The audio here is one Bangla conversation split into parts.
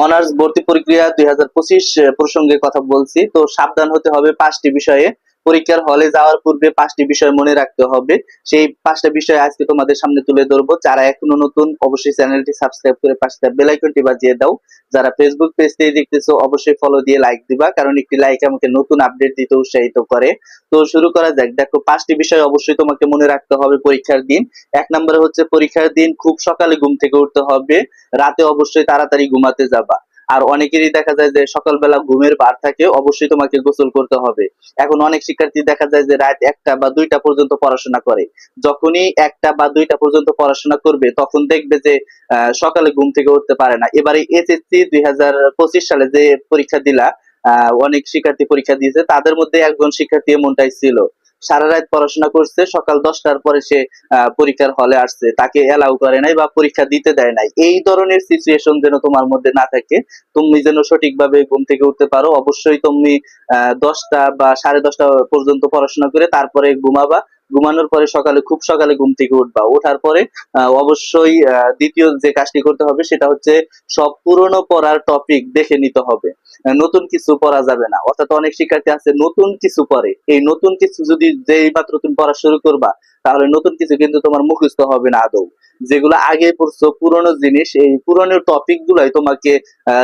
অনার্স ভর্তি প্রক্রিয়া দুই হাজার পঁচিশ প্রসঙ্গে কথা বলছি। তো সাবধান হতে হবে পাঁচটি বিষয়ে। পরীক্ষার হলে যাওয়ার পূর্বে পাঁচটি বিষয় মনে রাখতে হবে। সেই পাঁচটা বিষয় আজকে তোমাদের সামনে তুলে ধরবো। যারা এখনও নতুন, অবশ্যই চ্যানেলটি সাবস্ক্রাইব করে পাশে বেল আইকনটি বাজিয়ে দাও। যারা ফেসবুক পেজ থেকে দেখতেছো, অবশ্যই ফলো দিয়ে লাইক দিবা, কারণ একটি লাইক আমাকে নতুন আপডেট দিতে উৎসাহিত করে। তো শুরু করা যাক। দেখো, পাঁচটি বিষয় অবশ্যই তোমাকে মনে রাখতে হবে পরীক্ষার দিন। এক নম্বরে হচ্ছে পরীক্ষার দিন, খুব সকালে ঘুম থেকে উঠতে হবে। রাতে অবশ্যই তাড়াতাড়ি ঘুমাতে যাবা। আর অনেকেরই দেখা যায় যে সকালবেলা ঘুমের বার থাকে, অবশ্যই তোমাকে গোসল করতে হবে। এখন অনেক শিক্ষার্থী দেখা যায় যে রাত একটা বা দুইটা পর্যন্ত পড়াশোনা করে। যখনই একটা বা দুইটা পর্যন্ত পড়াশোনা করবে, তখন দেখবে যে সকালে ঘুম থেকে উঠতে পারে না। এবারে এসএসসি দুই হাজার পঁচিশ সালে যে পরীক্ষা দিলা অনেক শিক্ষার্থী পরীক্ষা দিয়েছে, তাদের মধ্যে একজন শিক্ষার্থী এমনটাই ছিল। সারা রাত পড়াশোনা করছে সকাল দশটার পরে সে পরীক্ষার হলে আসছে। তাকে এলাও করে নাই বা পরীক্ষা দিতে দেয় নাই। এই ধরনের সিচুয়েশন যেন তোমার মধ্যে না থাকে তুমি যেন সঠিকভাবে ঘুম থেকে উঠতে পারো। অবশ্যই তুমি আহ, দশটা বা সাড়ে দশটা পর্যন্ত পড়াশোনা করে তারপরে ঘুমাবা। ঘুমানোর পরে সকালে, খুব সকালে ঘুম থেকে উঠবা। ওঠার পরে অবশ্যই দ্বিতীয় যে কাজটি করতে হবে সেটা হচ্ছে সব পুরনো পড়ার টপিক দেখে নিতে হবে। নতুন কিছু পড়া যাবে না। অর্থাৎ অনেক শিক্ষার্থী আছে, নতুন কিছু পড়ে। এই নতুন কিছু যদি যেই মাত্র তুমি পড়া শুরু করবা, তাহলে নতুন কিছু কিন্তু তোমার মুখস্থ হবে না আদৌ। যেগুলো আগে পড়ছো, পুরনো জিনিস, এই পুরনো টপিক গুলাই তোমাকে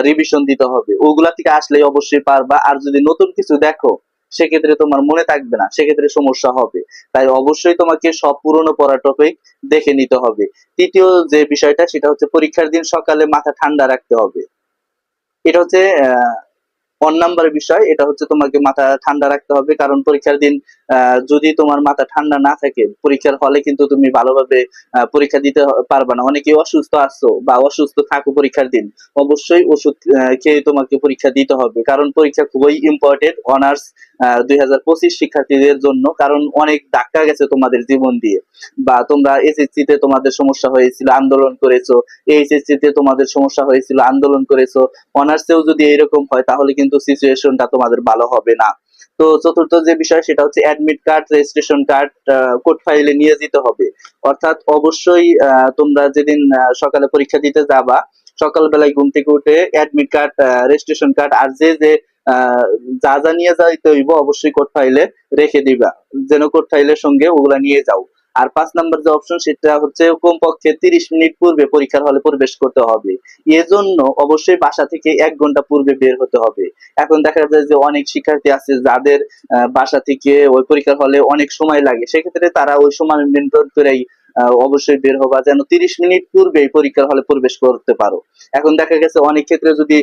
রিভিশন দিতে হবে। ওগুলা থেকে আসলে অবশ্যই পারবা। আর যদি নতুন কিছু দেখো সেক্ষেত্রে তোমার মনে থাকবে না, সেক্ষেত্রে সমস্যা হবে। তাই অবশ্যই তোমাকে সব পুরনো পড়া টপিক দেখে নিতে হবে। তৃতীয় যে বিষয়টা, সেটা হচ্ছে পরীক্ষার দিন সকালে মাথা ঠান্ডা রাখতে হবে। এটা হচ্ছে অন নাম্বার বিষয়, এটা হচ্ছে তোমাকে মাথা ঠান্ডা রাখতে হবে, কারণ পরীক্ষার দিন যদি তোমার মাথা ঠান্ডা না থাকে, পরীক্ষার হলে কিন্তু তুমি ভালোভাবে পরীক্ষা দিতে পারবে না। অনেকে অসুস্থ আছো বা অসুস্থ থাকো পরীক্ষার দিন, অবশ্যই ওষুধ খেয়ে তোমাকে পরীক্ষা দিতে হবে, কারণ পরীক্ষা খুবই ইম্পর্টেন্ট অনার্স দুই হাজার পঁচিশ শিক্ষার্থীদের জন্য, কারণ অনেক ধাক্কা গেছে তোমাদের জীবন দিয়ে, বা তোমরা এসএসসি তে তোমাদের সমস্যা হয়েছিল, আন্দোলন করেছ এইচএসসি তে তোমাদের সমস্যা হয়েছিল, আন্দোলন করেছ অনার্সেও যদি এরকম হয়, তাহলে কিন্তু সিচুয়েশনটা তোমাদের ভালো হবে না। তো চতুর্থ যে বিষয়, সেটা হচ্ছে admit card registration card code ফাইলে নিয়ে যেতে হবে। অর্থাৎ অবশ্যই তোমরা যেদিন সকালে পরীক্ষা দিতে যাবা, সকালবেলায় ঘুম থেকে উঠে অ্যাডমিট কার্ড রেজিস্ট্রেশন কার্ড আর যে যে যা যা নিয়ে যাইতে হইব, অবশ্যই কোড ফাইলে রেখে দিবা। যেন কোড ফাইলের সঙ্গে ওগুলা নিয়ে যাও। আর পাঁচ নাম্বার যে অপশন সেটা হচ্ছে কমপক্ষে তিরিশ মিনিট পূর্বে পরীক্ষার হলে প্রবেশ করতে হবে। এজন্য অবশ্যই বাসা থেকে এক ঘণ্টা পূর্বে বের হতে হবে। এখন দেখা যায় যে অনেক শিক্ষার্থী আছে যাদের বাসা থেকে ওই পরীক্ষার হলে অনেক সময় লাগে। সেক্ষেত্রে তারা ওই সময় মেনটেন করেই অবশ্যই বের হবা, যেন তিরিশ মিনিট পূর্বে পরীক্ষার হলে প্রবেশ করতে পারো। এখন দেখা গেছে অনেক ক্ষেত্রে যদি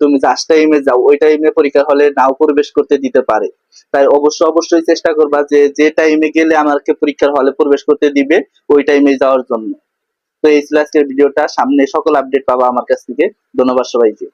তুমি জাস্ট টাইমে যাও, ওই টাইমে পরীক্ষার হলে নাও প্রবেশ করতে দিতে পারে। তাই অবশ্যই অবশ্যই চেষ্টা করবা যে যে টাইমে গেলে আমাকে পরীক্ষার হলে প্রবেশ করতে দিবে, ওই টাইমে যাওয়ার জন্য। তো এই আজকের ভিডিওটা। সামনে সকল আপডেট পাবা আমার কাছ থেকে। ধন্যবাদ সবাইকে।